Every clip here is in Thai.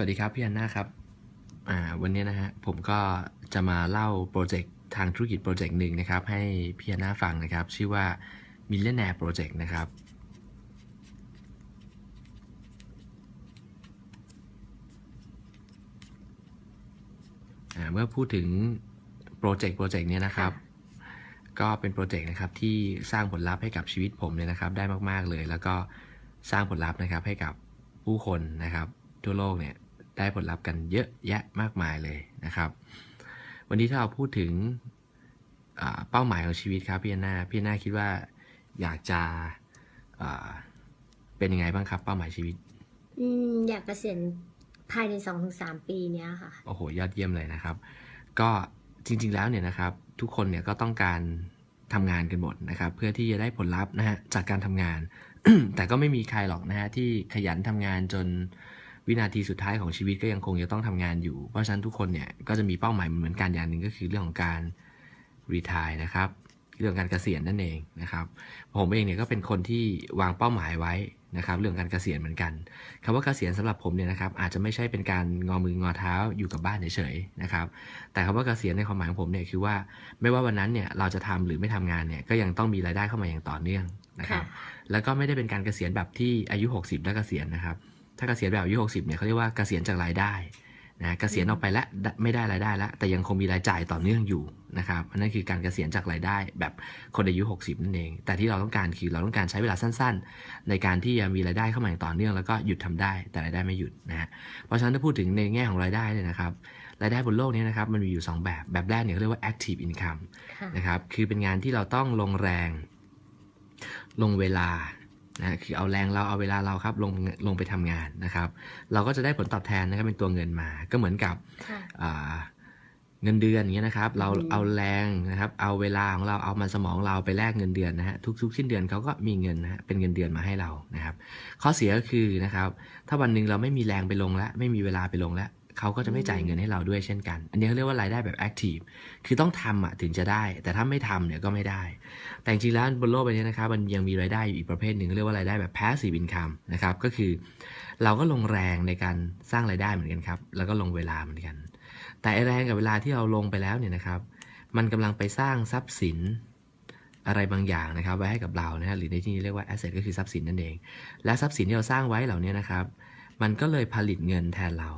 สวัสดีครับพี่อันนาครับวันนี้นะฮะผมก็จะมาเล่าโปรเจกต์ทางธุรกิจโปรเจกต์หนึ่งนะครับ ให้พี่อันนาฟังนะครับ ชื่อว่า Millionaire Project นะครับ เมื่อพูดถึงโปรเจกต์โปรเจกต์เนี้ยนะครับ ก็เป็นโปรเจกต์นะครับที่สร้างผลลัพธ์ให้กับชีวิตผมเนี่ยนะครับ ได้มาก ๆ เลย แล้วก็สร้างผลลัพธ์นะครับให้กับผู้คนนะครับทั่วโลกเนี่ย ได้ผลลัพธ์กันเยอะแยะมากมายเลยนะครับ วันนี้ถ้าเราพูดถึงอ่าเป้าหมายของชีวิตครับพี่แอนนาพี่แอนนาคิดว่าอยากจะอ่าเป็นยังไงบ้างครับ เป้าหมายชีวิตอืมอยากเกษียณภายในสองถึงสามปีเนี้ยค่ะ โอ้โห ยอดเยี่ยมเลยนะครับ ก็จริง ๆ แล้วเนี่ยนะครับ ทุกคนเนี่ยก็ต้องการทำงานกันหมดนะครับ เพื่อที่จะได้ผลลัพธ์นะฮะจากการทำงาน แต่ก็ไม่มีใครหรอกนะฮะที่ขยันทำงานจน วินาทีสุดท้ายของชีวิตก็ยังคงจะต้องทำงานอยู่ เพราะฉะนั้นทุกคนเนี่ยก็จะมีเป้าหมายเหมือนกันอย่างหนึ่งก็คือเรื่องของการรีทายนะครับ เรื่องการเกษียณนั่นเองนะครับ ผมเองเนี่ยก็เป็นคนที่วางเป้าหมายไว้นะครับ เรื่องการเกษียณเหมือนกันคำว่าเกษียณสำหรับผมเนี่ยนะครับ อาจจะไม่ใช่เป็นการงอมืองอเท้าอยู่กับบ้านเฉยๆนะครับ แต่คำว่าเกษียณในความหมายของผมเนี่ยคือว่าไม่ว่าวันนั้นเนี่ยเราจะทำหรือไม่ทำงานเนี่ยก็ยังต้องมีรายได้เข้ามาอย่างต่อเนื่องนะครับค่ะแล้วก็ไม่ได้เป็นการเกษียณแบบที่อายุ 60 แล้วเกษียณนะครับ ถ้าเกษียณแบบอายุ60เนี่ยเขาเรียกว่าเกษียณจากรายได้นะเกษียณออกไปแล้วไม่ได้รายได้แล้ว แต่ยังคงมีรายจ่ายต่อเนื่องอยู่นะครับอันนั้นคือการเกษียณจากรายได้แบบคนอายุ 60 นั่นเอง แต่ที่เราต้องการคือเราต้องการใช้เวลาสั้น ๆ ในการที่จะมีรายได้เข้ามาอย่างต่อเนื่องแล้วก็หยุดทำได้แต่รายได้ไม่หยุดนะฮะเพราะฉะนั้นถ้าพูดถึงในแง่ของรายได้เนี่ยนะครับรายได้บนโลกนี้นะครับมันมีอยู่สองแบบแบบแรกเนี่ยเขาเรียกว่า active income ค่ะนะครับคือเป็นงานที่เราต้องลงแรง ลงเวลา นะคือเอาแรงเราเอาเวลาเราครับลงลงไปทำงานนะครับ เราก็จะได้ผลตอบแทนนะครับเป็นตัวเงินมาก็เหมือนกับค่ะอ่าเงินเดือนอย่างเงี้ยนะครับ เราอืมเอาแรงนะครับ เอาเวลาของเราเอามันสมองเราไปแลกเงินเดือนนะฮะทุกๆสิ้นเดือนเขาก็มีเงินนะฮะเป็นเงินเดือนมาให้เรานะครับ ข้อเสียก็คือนะครับ ถ้าวันหนึ่งเราไม่มีแรงไปลงแล้วไม่มีเวลาไปลงแล้ว เขาก็จะไม่จ่ายเงินให้เราด้วยเช่นกัน อันนี้เขาเรียกว่ารายได้แบบแอคทีฟคือต้องทำอะถึงจะได้ แต่ถ้าไม่ทำเนี่ยก็ไม่ได้ แต่จริงๆแล้วบนโลกใบนี้นะครับมันยังมีรายได้อยู่อีกประเภทหนึ่งเรียกว่ารายได้แบบ passive income นะครับก็คือ เราก็ลงแรงในการสร้างรายได้เหมือนกันครับแล้วก็ลงเวลาเหมือนกัน แต่แรงกับเวลาที่เราลงไปแล้วเนี่ยนะครับมันกำลังไปสร้างทรัพย์สินอะไรบางอย่างนะครับไว้ให้กับเรานะฮะหรือในที่นี้เรียกว่า asset ก็คือทรัพย์สินนั่นเอง และทรัพย์สินที่เราสร้างไว้เหล่านี้นะครับ มันก็เลยผลิตเงินแทนเรา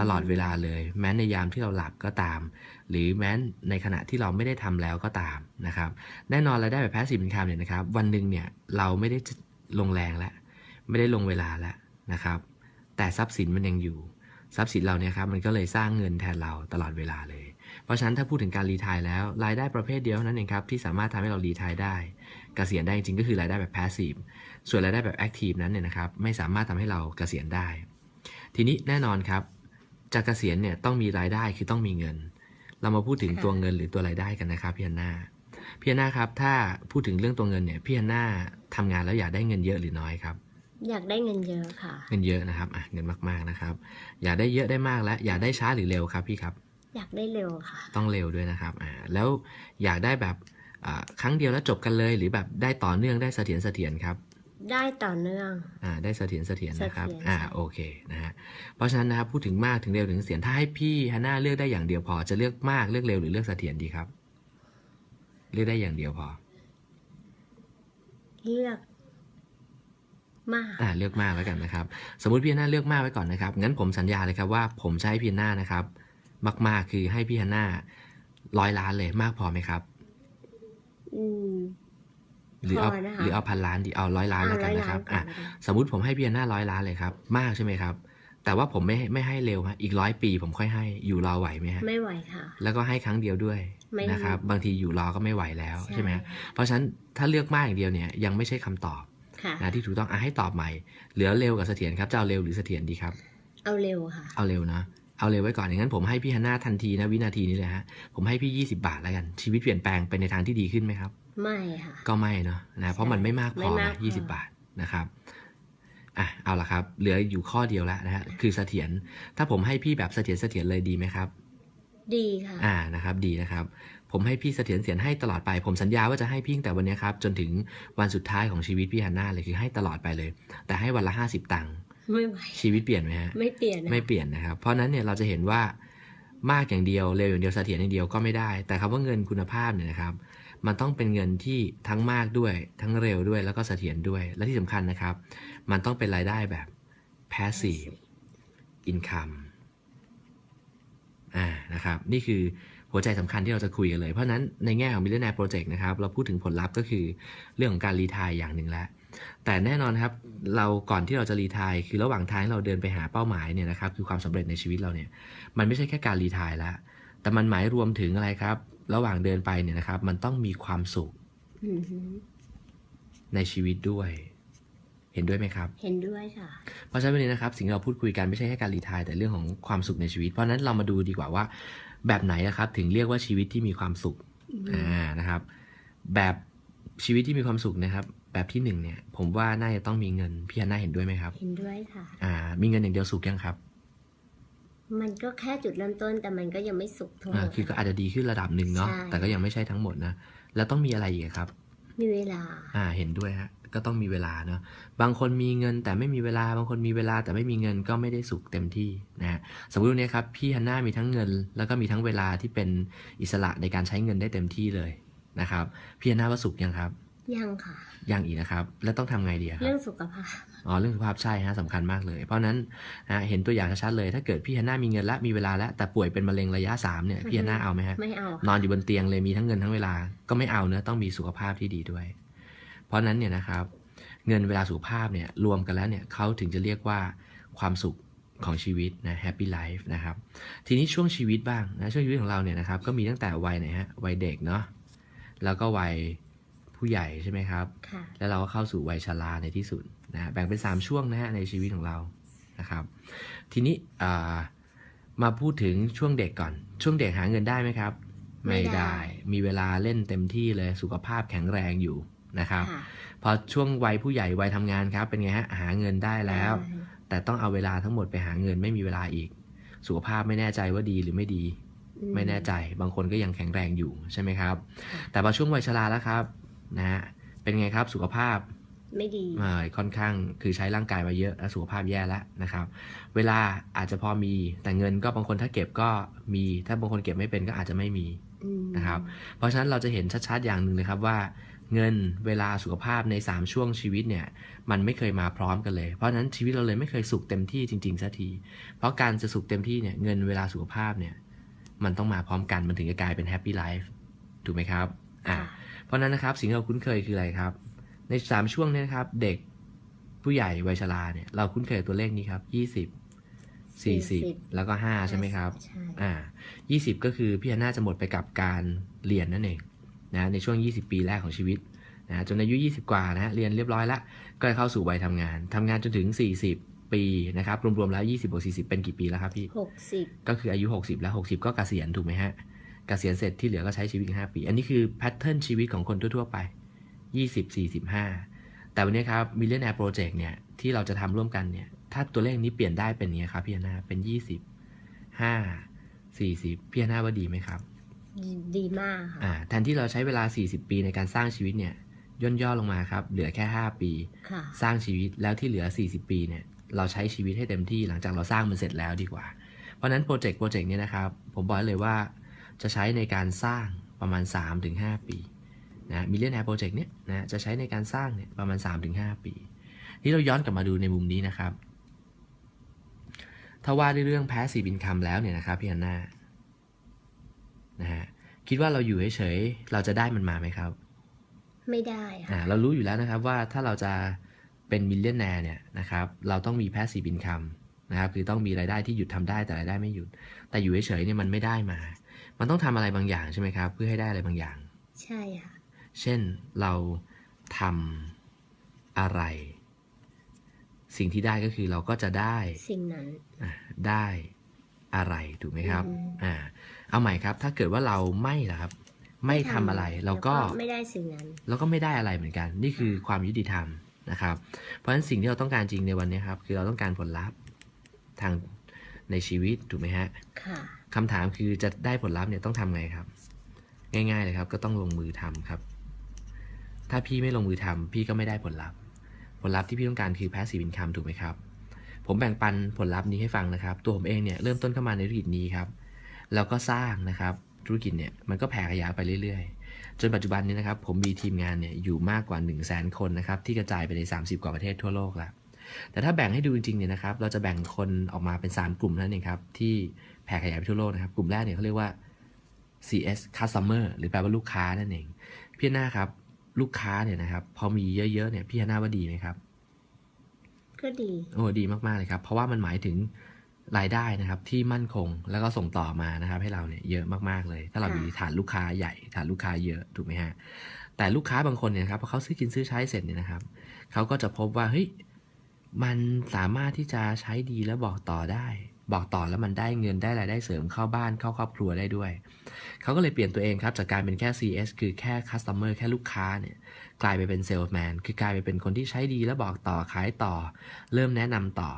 ตลอดเวลาเลย แม้ในยามที่เราหลับก็ตาม หรือแม้ในขณะที่เราไม่ได้ทำแล้วก็ตามนะครับ แน่นอนรายได้แบบ passive income เนี่ยนะครับ วันหนึ่งเนี่ยเราไม่ได้ลงแรงแล้วไม่ได้ลงเวลาแล้วนะครับ แต่ทรัพย์สินมันยังอยู่ ทรัพย์สินเราเนี่ยครับมันก็เลยสร้างเงินแทนเราตลอดเวลาเลย เพราะฉะนั้นถ้าพูดถึงการรีทายแล้วรายได้ประเภทเดียวนั้นเองครับที่สามารถทำให้เรารีทายได้เกษียณได้จริงก็คือรายได้แบบ passive ส่วนรายได้แบบ active นั้นเนี่ยนะครับไม่สามารถทำให้เราเกษียณได้ ทีนี้แน่นอนครับ จากเกษียณเนี่ยต้องมีรายได้คือต้องมีเงิน เรามาพูดถึงค่ะตัวเงินหรือตัวรายได้กันนะครับพี่ฮันนาพี่ฮันนาครับ ถ้าพูดถึงเรื่องตัวเงินเนี่ยพี่ฮันนาทำงานแล้วอยากได้เงินเยอะหรือน้อยครับ อยากได้เงินเยอะค่ะ เงินเยอะนะครับอะเงินมากๆนะครับ อยากได้เยอะได้มากและอยากได้ช้าหรือเร็วครับพี่ครับ อยากได้เร็วค่ะ ต้องเร็วด้วยนะครับอ่าแล้วอยากได้แบบอ่าครั้งเดียวแล้วจบกันเลย หรือแบบได้ต่อเนื่องได้เสถียรเสถียรครับ ได้ต่อเนื่อง อ่า ได้เสถียรเสถียรนะครับ เสถียร อ่าใช่โอเค นะฮะ เพราะฉะนั้นนะครับ พูดถึงมาก ถึงเร็ว ถึงเสถียร ถ้าให้พี่ฮันน่าเลือกได้อย่างเดียวพอ จะเลือกมาก เลือกเร็ว หรือเลือกเสถียรดีครับ เลือกได้อย่างเดียวพอ เลือก มาก อ่า เลือกมากแล้วกันนะครับ สมมติพี่ฮันน่าเลือกมากไว้ก่อนนะครับ งั้นผมสัญญาเลยครับว่าผมจะให้พี่ฮันน่านะครับ มาก ๆ คือให้พี่ฮันน่าร้อยล้านเลย มากพอไหมครับ อืม หรือเอาพอนะคะหรือเอาพันล้านดีเอาร้อยล้านแล้วกันนะครับเอาร้อยล้านก่อนอะแล้วกันสมมติผมให้พี่ฮันน่าร้อยล้านเลยครับ มากใช่ไหมครับ แต่ว่าผมไม่ไม่ให้เร็วฮะอีกร้อยปีผมค่อยให้อยู่รอไหวไหมฮะไม่ไหวค่ะ แล้วก็ให้ครั้งเดียวด้วยไม่นะครับ บางทีอยู่รอก็ไม่ไหวแล้วใช่ไหมเพราะฉะนั้นถ้าเลือกมากอย่างเดียวเนี่ยยังไม่ใช่คำตอบค่ะนะที่ถูกต้องอะให้ตอบใหม่เหลือเร็วกับเสถียรครับจะเอาเร็วหรือเสถียรดีครับ เอาเร็วค่ะ เอาเร็วนะเอาเร็วไว้ก่อนอย่างนั้นผมให้พี่ฮันน่าทันทีนะวินาทีนี้เลยฮะผมให้พี่ 20 บาทแล้วกันชีวิตเปลี่ยนแปลงไปในทางที่ดีขึ้นไหมครับ ไม่ค่ะ ก็ไม่เนาะนะเพราะมันไม่มากพไม่อมานะกพอยี่สิบบาทนะครับอะเอาละครับ เหลืออยู่ข้อเดียวแล้วนะฮะคือเสถียรถ้าผมให้พี่แบบเสถียรเสถียรเลยดีไหมครับ ดีค่ะ อ่านะครับดีนะครับ ผมให้พี่เสถียรเสียรให้ตลอดไปผมสัญญาว่าจะให้พี่ตั้งแต่วันนี้ครับจนถึงวันสุดท้ายของชีวิตพี่ฮันน่าเลยคือให้ตลอดไปเลย แต่ให้วันละห้าสิบตังค์ไม่ไหวชีวิตเปลี่ยนไหมฮะ ไม่เปลี่ยนนะไม่เปลี่ยนนะครับ เพราะฉะนั้นเนี่ยเราจะเห็นว่ามากอย่างเดียวเร็วอย่างเดียวเสถียรอย่างเดียวก็ไม่ได้ แต่คำว่าเงินคุณภาพเนี่ยนะครับ มันต้องเป็นเงินที่ทั้งมากด้วย ทั้งเร็วด้วยแล้วก็เสถียรด้วย และที่สำคัญนะครับ มันต้องเป็นรายได้แบบ passive income อ่านะครับ นี่คือหัวใจสำคัญที่เราจะคุยกันเลย เพราะนั้นในแง่ของ Millionaire Project นะครับ เราพูดถึงผลลัพธ์ก็คือเรื่องของการรีทายอย่างหนึ่งแล้ว แต่แน่นอนครับ เราก่อนที่เราจะรีทายคือระหว่างทางเราเดินไปหาเป้าหมายเนี่ยนะครับ คือความสำเร็จในชีวิตเราเนี่ย มันไม่ใช่แค่การรีทายแล้วแต่มันหมายรวมถึงอะไรครับ ระหว่างเดินไปเนี่ยนะครับ มันต้องมีความสุขอือหือในชีวิตด้วย เห็นด้วยไหมครับ เห็นด้วยค่ะ เพราะฉะนั้นวันนี้นะครับ สิ่งที่เราพูดคุยกันไม่ใช่แค่การรีทายแต่เรื่องของความสุขในชีวิต เพราะฉะนั้นเรามาดูดีกว่าว่า แบบไหนนะครับ ถึงเรียกว่าชีวิตที่มีความสุขอืมอ่านะครับ แบบชีวิตที่มีความสุขนะครับ แบบที่หนึ่งเนี่ย ผมว่าน่าจะต้องมีเงินพี่ฮันน่าเห็นด้วยไหมครับ เห็นด้วยค่ะ อ่า มีเงินอย่างเดียวสุขยังครับ มันก็แค่จุดเริ่มต้นแต่มันก็ยังไม่สุขทั้งหอ่ามดคือก็อาจจะดีขึ้นระดับหนึ่งเนาะใช่แต่ก็ยังไม่ใช่ทั้งหมดนะแล้วต้องมีอะไรอีกครับ มีเวลา อ่าเห็นด้วยฮะก็ต้องมีเวลาเนาะบางคนมีเงินแต่ไม่มีเวลาบางคนมีเวลาแต่ไม่มีเงินก็ไม่ได้สุขเต็มที่นะฮะสมมติวันนี้ครับพี่ฮันน่ามีทั้งเงิน แล้วก็มีทั้งเวลาที่เป็นอิสระในการใช้เงินได้เต็มที่เลยนะครับพี่ฮันน่าว่าสุขยังครับยังค่ะยังอีกนะครับ แล้วต้องทำไงดีอะครัเรื่บองสุขภาพ อ๋อเรื่องสุขภาพใช่ฮะสำคัญมากเลย เพราะฉะนั้นนะฮะเห็นตัวอย่างชัดๆเลย ถ้าเกิดพี่ฮันน่ามีเงินและมีเวลาแล้วแต่ป่วยเป็นมะเร็งระยะสามเนี่ยพี่ฮันน่าเอาไหมฮะไม่เอานค่ะอนอยู่บนเตียงเลยมีทั้งเงินทั้งเวลาก็ไม่เอาเนะต้องมีสุขภาพที่ดีด้วย เพราะฉะนั้นเนี่ยนะครับ เงินเวลาสุขภาพเนี่ยรวมกันแล้วเนี่ยเขาถึงจะเรียกว่าความสุขของชีวิตนะ happy life นะครับทีนี้ช่วงชีวิตบ้างนะช่วงชีวิตของเราเนี่ยนะครับก็มีตั้งแต่วัยไหนฮะวัยเด็กเนาะแล้วก็วัยผู้ใหญ่ใช่ไหมครับค่ะแล้วเราก็เข้าสู่วัยชราในที่สุด นะแบ่งเป็น 3 ช่วงนะฮะในชีวิตของเรานะครับ ทีนี้อ่ามาพูดถึงช่วงเด็กก่อน ช่วงเด็กหาเงินได้ไหมครับ ไม่ได้ มีเวลาเล่นเต็มที่เลยสุขภาพแข็งแรงอยู่นะครับค่ะพอช่วงวัยผู้ใหญ่วัยทำงานครับ เป็นไงฮะหาเงินได้แล้วได้แต่ต้องเอาเวลาทั้งหมดไปหาเงินไม่มีเวลาอีก สุขภาพไม่แน่ใจว่าดีหรือไม่ดีอืไม่แน่ใจบางคนก็ยังแข็งแรงอยู่ใช่ไหมครับค่ะแต่พอช่วงวัยชราแล้วครับนะฮะเป็นไงครับสุขภาพ ไม่ดีเอ่อค่อนข้างคือใช้ร่างกายมาเยอะแล้วสุขภาพแย่แล้วนะครับ เวลาอาจจะพอมีแต่เงินก็บางคนถ้าเก็บก็มี ถ้าบางคนเก็บไม่เป็นก็อาจจะไม่มีอืมนะครับ เพราะฉะนั้นเราจะเห็นชัดๆอย่างหนึ่งเลยครับว่าเงินเวลาสุขภาพใน 3 ช่วงชีวิตเนี่ยมันไม่เคยมาพร้อมกันเลย เพราะฉะนั้นชีวิตเราเลยไม่เคยสุขเต็มที่จริงๆสักที เพราะการจะสุขเต็มที่เนี่ยเงินเวลาสุขภาพเนี่ยมันต้องมาพร้อมกันมันถึงจะกลายเป็นแฮปปี้ไลฟ์ถูกไหมครับอ่าค่ะเพราะฉะนั้นนะครับสิ่งที่เราคุ้นเคยคืออะไรครับ ในสามช่วงเนี้นะครับ เด็กผู้ใหญ่วัยชราเนี่ย เราคุ้นเคยกับตัวเลขนี้ครับยี่สิบสี่สิบ40 แล้วก็ห้าใช่ไหมครับใช่อ่ายี่สิบก็คือพี่ฮันน่าจะหมดไปกับการเรียนนั่นเองนะในช่วง 20 ปีแรกของชีวิตนะจนอายุ 20 กว่านะฮะเรียนเรียบร้อยแล้วก็เข้าสู่วัยทำงานทำงานจนถึง 40 ปีนะครับ รวมๆแล้ว 20บวก40 เป็นกี่ปีแล้วครับพี่หกสิบก็คืออายุ 60 แล้ว 60 ก็เกษียณถูกไหมฮะเกษียณเสร็จที่เหลือก็ใช้ชีวิตอีก5ปี อันนี้คือแพทเทิร์นชีวิตของคนทั่วๆไป 20 40 5แต่วันนี้ครับ Millionaire Project เนี่ยที่เราจะทำร่วมกันเนี่ยถ้าตัวเลขนี้เปลี่ยนได้เป็นอย่างนี้ครับพี่ฮันนาเป็น 20 5 40พี่ฮันนาว่าดีไหมครับ ดีมากค่ะอ่าแทนที่เราใช้เวลา 40 ปีในการสร้างชีวิตเนี่ยย่นย่อลงมาครับ เหลือแค่ 5 ปีค่ะสร้างชีวิตแล้วที่เหลือ 40 ปีเนี่ยเราใช้ชีวิตให้เต็มที่หลังจากเราสร้างมันเสร็จแล้วดีกว่า เพราะฉะนั้นโปรเจกต์โปรเจกต์เนี้นะครับ ผมบอกเลยว่าจะใช้ในการสร้างประมาณ 3-5 ปี นะมิเลียนแอร์โปรเจกต์เนี้ยนะจะใช้ในการสร้างเนี่ยประมาณ 3-5 ปีนี่เราย้อนกลับมาดูในมุมนี้นะครับ ถ้าว่าด้วยเรื่อง passive income แล้วเนี่ยนะครับพี่ฮันน่านะฮะคิดว่าเราอยู่เฉยๆเราจะได้มันมาไหมครับ ไม่ได้ค่ะอ่าเรารู้อยู่แล้วนะครับว่าถ้าเราจะเป็นมิลเลนแนร์เนี่ยนะครับเราต้องมี passive income นะครับคือต้องมีรายได้ที่หยุดทำได้แต่รายได้ไม่หยุด แต่อยู่เฉยๆเนี่ยมันไม่ได้มา มันต้องทำอะไรบางอย่างใช่ไหมครับ เพื่อให้ได้อะไรบางอย่าง ใช่ค่ะ เช่นเราทำอะไร สิ่งที่ได้ก็คือเราก็จะได้สิ่งนั้นอ่าได้อะไรถูกไหมครับอืมอ่าเอาใหม่ครับ ถ้าเกิดว่าเราไม่ล่ะครับ ไม่ทำอะไรเราก็แล้วไม่ได้สิ่งนั้นแล้วก็ไม่ได้อะไรเหมือนกัน นี่คือความยุติธรรมนะครับ เพราะฉะนั้นสิ่งที่เราต้องการจริงในวันนี้ครับ คือเราต้องการผลลัพธ์ทางในชีวิตถูกไหมฮะค่ะคำถามคือจะได้ผลลัพธ์เนี่ยต้องทำไงครับ ง่าย ๆ เลยครับ ก็ต้องลงมือทำครับ ถ้าพี่ไม่ลงมือทำพี่ก็ไม่ได้ผลลัพธ์ ผลลัพธ์ที่พี่ต้องการคือ passive income ถูกไหมครับผผมแบ่งปันผลลัพธ์นี้ให้ฟังนะครับ ตัวผมเองเนี่ยเริ่มต้นเข้ามาในธุรกิจนี้ครับ แล้วก็สร้างนะครับธุรกิจเนี่ยมันก็แผ่ขยายไปเรื่อยๆ จนปัจจุบันนี้นะครับผมมีทีมงานเนี่ยอยู่มากกว่า 1 0 0 0 0แสนคนนะครับที่กระจายไปใน 30 กว่าประเทศทั่วโลกแล้วแต่ถ้าแบ่งให้ดูจริงๆเนี่ยนะครับเราจะแบ่งคนออกมาเป็น 3 กลุ่มนั่นเองครับที่แผ่ขยายไปทั่วโลกนะครับกลุ่มแรกเนี่ยเขาเรียกว่า CS customer หรือแปลว่าลูกค้านั่นเอง พี่หน้าครับ ลูกค้าเนี่ยนะครับ พอมีเยอะๆเนี่ยพี่หน้าว่าดีไหมครับ ก็ดีโอ้ดีมากๆเลยครับ เพราะว่ามันหมายถึงรายได้นะครับ ที่มั่นคงแล้วก็ส่งต่อมานะครับ ให้เราเนี่ยเยอะมากๆเลย ถ้าเราค่ะมีฐานลูกค้าใหญ่ ฐานลูกค้าเยอะถูกไหมฮะแต่ลูกค้าบางคนเนี่ยนะครับพอเขาซื้อกินซื้อใช้เสร็จเนี่ยนะครับเขาก็จะพบว่าเฮ้ยมันสามารถที่จะใช้ดีแล้วบอกต่อได้ บอกต่อแล้วมันได้เงินได้รายได้เสริมเข้าบ้านเข้าครอบครัวได้ด้วย เขาก็เลยเปลี่ยนตัวเองครับ จากการเป็นแค่ CS คือแค่ customer แค่ลูกค้าเนี่ยกลายไปเป็น salesman คือกลายไปเป็นคนที่ใช้ดีแล้วบอกต่อขายต่อ เริ่มแนะนำต่อ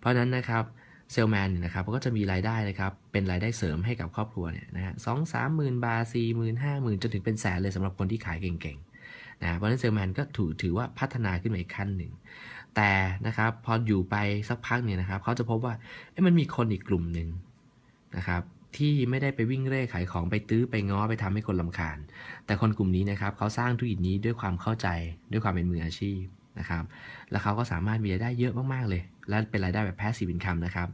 เพราะฉะนั้นนะครับเซลแมนเนี่ยนะครับเขาก็จะมีรายได้นะครับเป็นรายได้เสริมให้กับครอบครัวเนี่ยนะฮะสองสามหมื่นบาทสี่หมื่นห้าหมื่นจนถึงเป็นแสนเลยสำหรับคนที่ขายเก่งๆนะเพราะฉะนั้นเซลแมนก็ถือถือว่าพัฒนาขึ้นมาอีกขั้นหนึ่ง แต่นะครับพออยู่ไปสักพักเนี่ยนะครับเขาจะพบว่ามันมีคนอีกกลุ่มหนึ่งนะครับที่ไม่ได้ไปวิ่งเร่ขายของไปตื้อไปง้อไปทำให้คนลำคาญ แต่คนกลุ่มนี้นะครับเขาสร้างธุรกิจนี้ด้วยความเข้าใจด้วยความเป็นมืออาชีพนะครับ แล้วเขาก็สามารถมีรายได้เยอะมากๆเลย และเป็นรายได้แบบแพสซีฟอินคัมนะครับ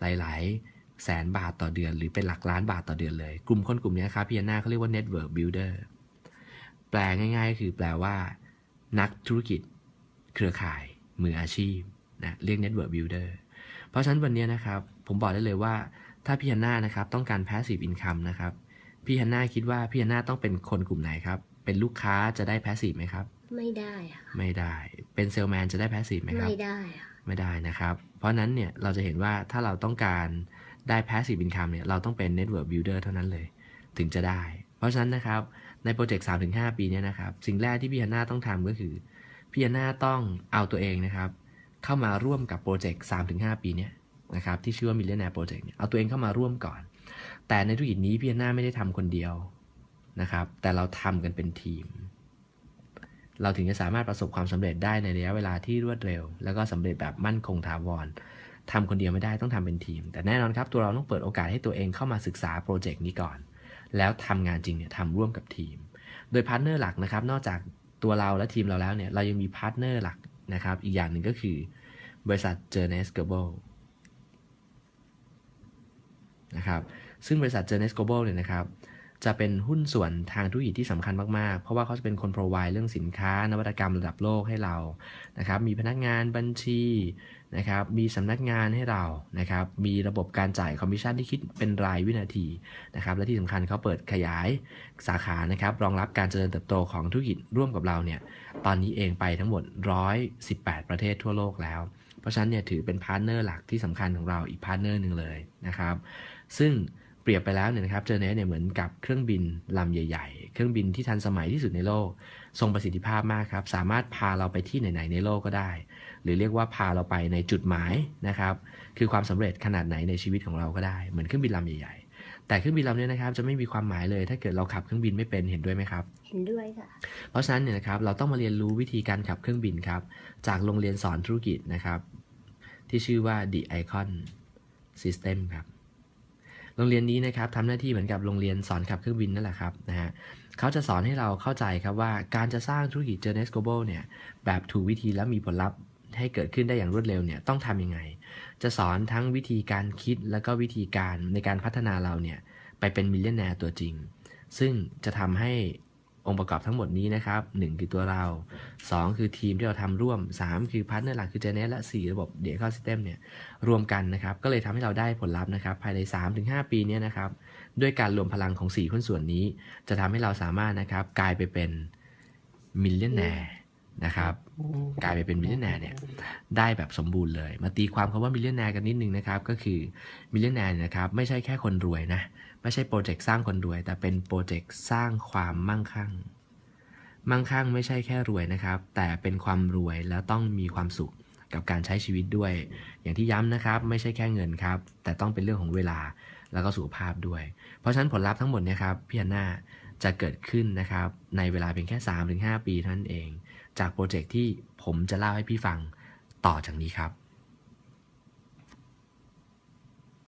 หลายๆ แสนบาทต่อเดือน หรือเป็นหลักล้านบาทต่อเดือนเลย กลุ่มคนกลุ่มนี้ครับพี่ยนาเขาเรียกว่า Network Builder แปลง่ายๆก็คือแปลว่า นักธุรกิจเครือข่าย มืออาชีพนะเรียก Network Builder เพราะฉะนั้นวันนี้นะครับผมบอกได้เลยว่าถ้าพี่ฮันน่านะครับต้องการ Passive Income นะครับพี่ฮันน่าคิดว่าพี่ฮันน่าต้องเป็นคนกลุ่มไหนครับ เป็นลูกค้าจะได้ Passive ไหมครับ ไม่ได้ค่ะไม่ได้เป็นเซลแมนจะได้ Passive ไหมครับไม่ได้ค่ะไม่ได้นะครับ เพราะฉะนั้นเนี่ยเราจะเห็นว่าถ้าเราต้องการได้ passive income เนี่ยเราต้องเป็น network builder เท่านั้นเลย ถึงจะได้ เพราะฉะนั้นนะครับในโปรเจกต์3-5 ปีเนี่ยนะครับ สิ่งแรกที่พี่ฮันน่าต้องทำก็คือ พี่ฮันน่าต้องเอาตัวเองนะครับ เข้ามาร่วมกับโปรเจกต์ 3-5 ปีเนี่ยนะครับที่ชื่อว่า Millionaire Project เนี่ยเอาตัวเองเข้ามาร่วมก่อน แต่ในธุรกิจนี้พี่ฮันนาไม่ได้ทำคนเดียวนะครับ แต่เราทำกันเป็นทีม เราถึงจะสามารถประสบความสำเร็จได้ในระยะเวลาที่รวดเร็ว แล้วก็สำเร็จแบบมั่นคงถาวรทำคนเดียวไม่ได้ต้องทำเป็นทีม แต่แน่นอนครับตัวเราต้องเปิดโอกาสให้ตัวเองเข้ามาศึกษาโปรเจกต์นี้ก่อน แล้วทำงานจริงเนี่ยทำร่วมกับทีม โดยพาร์ทเนอร์หลักนะครับ นอกจาก ตัวเราและทีมเราแล้วเนี่ย เรายังมีพาร์ทเนอร์หลักนะครับ อีกอย่างหนึ่งก็คือบริษัท Journeys Global นะครับ ซึ่งบริษัท Journeys Global เนี่ยนะครับ จะเป็นหุ้นส่วนทางธุรกิจที่สำคัญมาก ๆ เพราะว่าเขาจะเป็นคน provide เรื่องสินค้านวัตกรรมระดับโลกให้เรา นะครับ มีพนักงานบัญชี นะครับ มีสำนักงานให้เรานะครับ มีระบบการจ่ายคอมมิชชั่นที่คิดเป็นรายวินาทีนะครับ และที่สำคัญเขาเปิดขยายสาขานะครับ รองรับการเจริญเติบโตของธุรกิจร่วมกับเราเนี่ย ตอนนี้เองไปทั้งหมด 118 ประเทศทั่วโลกแล้ว เพราะฉะนั้นเนี่ยถือเป็นพาร์ทเนอร์หลักที่สำคัญของเราอีกพาร์ทเนอร์หนึ่งเลยนะครับ ซึ่งเปรียบไปแล้วเนี่ยนะครับเจอเนสเนี่ยเหมือนกับเครื่องบินลำใหญ่ ๆ เครื่องบินที่ทันสมัยที่สุดในโลก ทรงประสิทธิภาพมากครับ สามารถพาเราไปที่ไหนๆในโลกก็ได้ รือเรียกว่าพาเราไปในจุดหมายนะครับ คือความสำเร็จขนาดไหนในชีวิตของเราก็ได้เหมือนเครื่องบินลำใหญ่ๆแต่เครื่องบินลำเนี้นะครับ จะไม่มีความหมายเลย ถ้าเกิดเราขับเครื่องบินไม่เป็นเห็นด้วยไหมครับ เห็นด้วยค่ะ เพราะฉะนั้นเนี่ยนะครับเราต้องมาเรียนรู้วิธีการขับเครื่องบินครับ จากโรงเรียนสอนธุรกิจนะครับ ที่ชื่อว่า The Icon System ครับโรงเรียนนี้นะครับทำหน้าที่เหมือนกับโรงเรียนสอนขับเครื่องบินนั่นแหละครับนะฮะเขาจะสอนให้เราเข้าใจครับว่าการจะสร้างธุรกิจ Journeys Global เนี่ยแบบถูกวิธีและมีผลลัพธ์ ให้เกิดขึ้นได้อย่างรวดเร็วเนี่ยต้องทำยังไง จะสอนทั้งวิธีการคิดแล้วก็วิธีการในการพัฒนาเราเนี่ยไปเป็นมิลเลนแนร์ตัวจริง ซึ่งจะทำให้องค์ประกอบทั้งหมดนี้นะครับ 1 คือตัวเรา 2 คือทีมที่เราทำร่วม 3 คือพาร์ทเนอร์หลักคือเจเนสและ 4 ระบบเด c o ซิสเต็มเนี่ยรวมกันนะครับ ก็เลยทำให้เราได้ผลลัพธ์นะครับ ภายใน 3-5 ปีเนี้นะครับ ด้วยการรวมพลังของ4หุ้นส่วนนี้ จะทำให้เราสามารถนะครับกลายไปเป็นมิลเลนแนร์นะครับ กลายไปเป็นมิลเลนแนร์เนี่ยได้แบบสมบูรณ์เลย มาตีความคำว่ามิลเลนแนร์กันนิดนึงนะครับก็คือมิลเลนแนร์นะครับไม่ใช่แค่คนรวยนะไม่ใช่โปรเจกต์สร้างคนรวย แต่เป็นโปรเจกต์สร้างความมั่งคั่ง มั่งคั่งไม่ใช่แค่รวยนะครับ แต่เป็นความรวยแล้วต้องมีความสุขกับการใช้ชีวิตด้วย อย่างที่ย้ำนะครับไม่ใช่แค่เงินครับ แต่ต้องเป็นเรื่องของเวลาแล้วก็สุขภาพด้วย เพราะฉะนั้นผลลัพธ์ทั้งหมดเนี่ยครับพี่ฮันน่าจะเกิดขึ้นนะครับในเวลาเพียงแค่ 3-5 ปีเท่านั้นเอง จากโปรเจกต์ที่ผมจะเล่าให้พี่ฟังต่อจากนี้ครับ